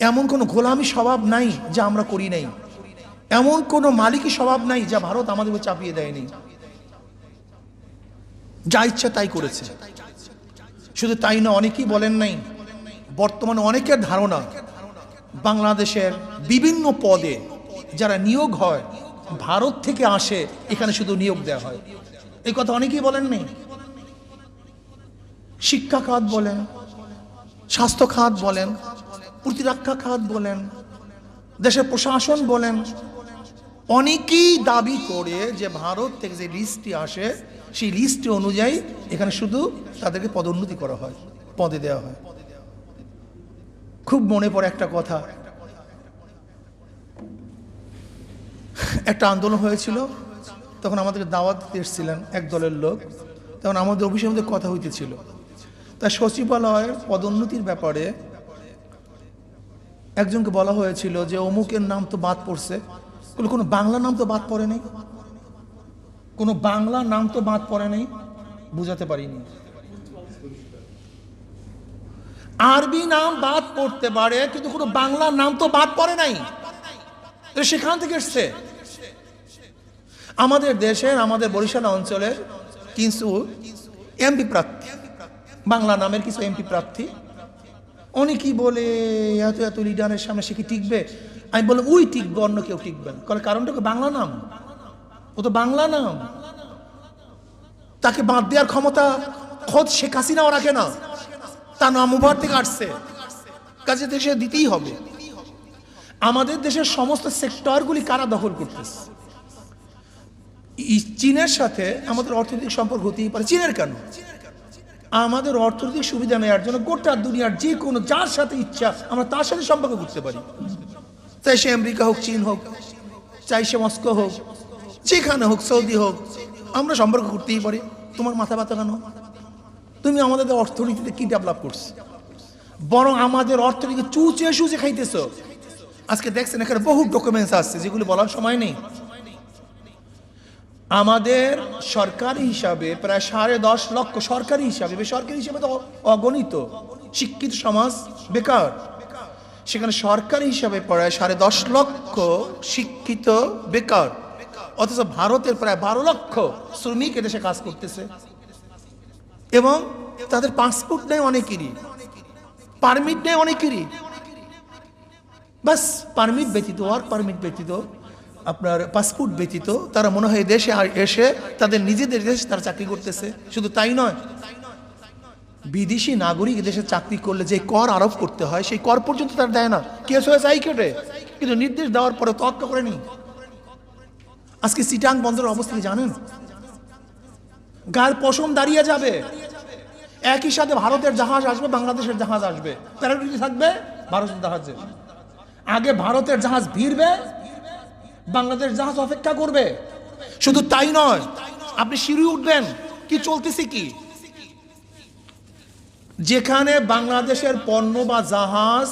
এমন কোনো গোলামি স্বভাব নাই যা আমরা করি নাই। এমন কোনো মালিকী স্বভাব নাই যা ভারত আমাদের চাপিয়ে দেয়নি। যা ইচ্ছা তাই করেছে। শুধু তাই না, অনেকেই বলেন নাই, বর্তমানে অনেকের ধারণা বাংলাদেশের বিভিন্ন পদে যারা নিয়োগ হয়, ভারত থেকে আসে, এখানে শুধু নিয়োগ দেওয়া হয়। এই কথা অনেকেই বলেন নেই। শিক্ষা খাত বলেন স্বাস্থ্য খাত বলেন প্রতিরক্ষা খাত বলেন, দেশের প্রশাসন বলেন, অনেকেই দাবি করে যে ভারত থেকে যে লিস্টটি আসে, সেই লিস্টটি অনুযায়ী এখানে শুধু তাদেরকে পদোন্নতি করা হয়, পদে দেওয়া হয়। খুব মনে পড়ে একটা কথা। একটা আন্দোলন হয়েছিল, তখন আমাদের দাওয়াত এসেছিলেন এক দলের লোক, তখন আমাদের অফিসের মধ্যে কথা হইতেছিল। তা সচিবালয়ের পদোন্নতির ব্যাপারে একজনকে বলা হয়েছিল যে অমুকের নাম তো বাদ পড়ছে। কোনো বাংলা নাম তো বাদ পড়ে নেই? কোনো বাংলা নাম তো বাদ পড়ে নেই? বুঝাতে পারিনি। আরবি নাম বাদ পড়তে পারে, কিন্তু কোনো বাংলা নাম তো বাদ পড়ে নাই। সেখান থেকে এসছে। আমাদের দেশের, আমাদের বরিশাল অঞ্চলের কিছু এমপি প্রার্থী বাংলা নামের কিছু এমপি প্রার্থী অনেকেই বলে, এত এত লিডারের সামনে সে কি টিকবে? আমি বললাম, ওই টিকবে, অন্য কেউ টিকবেন কারণ কারণটা বাংলা নাম। ও তো বাংলা নাম। তাকে বাদ দেওয়ার ক্ষমতা খোদ শেখ হাসিনাও রাখে না। তার নাম উভার থেকে আসছে। কাজে দেশে দিতেই হবে। আমাদের দেশের সমস্ত সেক্টরগুলি কারা দখল করতেছে? চীনের সাথে আমাদের অর্থনৈতিক সম্পর্ক হতেই পারে। চীনের কেন? আমাদের অর্থনৈতিক সুবিধা নেওয়ার জন্য গোটা দুনিয়ার যে কোনো যার সাথে ইচ্ছা আমরা তার সাথে সম্পর্ক করতে পারি। চাই সে আমেরিকা হোক, চীন হোক, চাই সে মস্কো হোক, যেখানে হোক, সৌদি হোক, আমরা সম্পর্ক করতেই পারি। তোমার মাথা ব্যথা কেন? তুমি আমাদের অর্থনীতিতে কি ডেভেলপ করছ? বরং আমাদের অর্থনীতি চুচে সুচে খাইতেছ। আজকে দেখছেন এখানে বহু ডকুমেন্টস আসছে যেগুলি বলার সময় নেই। আমাদের সরকারি হিসাবে প্রায় সাড়ে দশ লক্ষ সরকারি হিসাবে, বেসরকারি হিসাবে তো অগণিত। শিক্ষিত সমাজ বেকার। সেখানে সরকারি হিসাবে প্রায় সাড়ে দশ লক্ষ শিক্ষিত বেকার। অথচ ভারতের প্রায় বারো লক্ষ শ্রমিক এদেশে কাজ করতেছে। এবং তাদের পাসপোর্ট নেই অনেকেরই। পারমিট নেই অনেকেরই। বাস পারমিট ব্যতীত, ওয়ার্ক পারমিট ব্যতীত আপনার পাসপোর্ট ব্যতীত তারা মনে হয় দেশে এসে তাদের নিজেদের দেশে তারা চাকরি করতেছে। শুধু তাই নয়, বিদেশি নাগরিক দেশে চাকরি করলে যে কর আরোপ করতে হয়, সেই কর পর্যন্ত তারা দেয় না। কেস হয়েছে কেটে কিন্তু নির্দেশ দেওয়ার পরে তক্ক করেনি। আজকে সিটাং বন্দরের অবস্থা জানেন? গায়ের পশম দাঁড়িয়ে যাবে। একই সাথে ভারতের জাহাজ আসবে, বাংলাদেশের জাহাজ আসবে। প্যারাডিটি থাকবে? ভারতের জাহাজে। আগে ভারতের জাহাজ ভিড়বে বাংলাদেশ জাহাজ অপেক্ষা করবে। শুধু তাই নয়, আপনি সিঁড়ি উঠবেন, কি চলতেছে কি? যেখানে বাংলাদেশের পণ্য বা জাহাজ,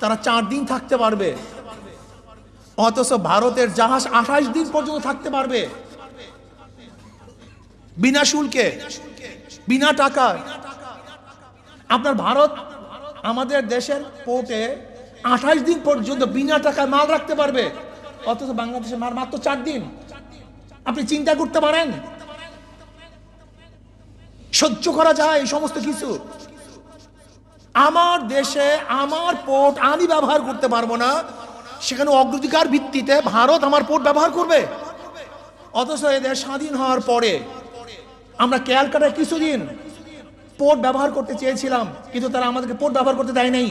তারা চার দিন থাকতে পারবে। অথচ ভারতের জাহাজ আঠাশ দিন পর্যন্ত থাকতে পারবে। বিনা শুল্কে, বিনা টাকায়। আপনার ভারত, আমাদের দেশের পোর্টে আঠাশ দিন পর্যন্ত বিনা টাকায় মাল রাখতে পারবে। অথচ বাংলাদেশে মার মাত্র চার দিন। আপনি চিন্তা করতে পারেন? সহ্য করা যায় এই সমস্ত কিছু। আমার দেশে, আমার পোর্ট আমি ব্যবহার করতে পারব না। সেখানে অগ্রাধিকার ভিত্তিতে ভারত আমার পোর্ট ব্যবহার করবে। অথচ এদের স্বাধীন হওয়ার পরে আমরা ক্যালকাটায় কিছুদিন পোর্ট ব্যবহার করতে চেয়েছিলাম, কিন্তু তারা আমাদেরকে পোর্ট ব্যবহার করতে দেয় নাই।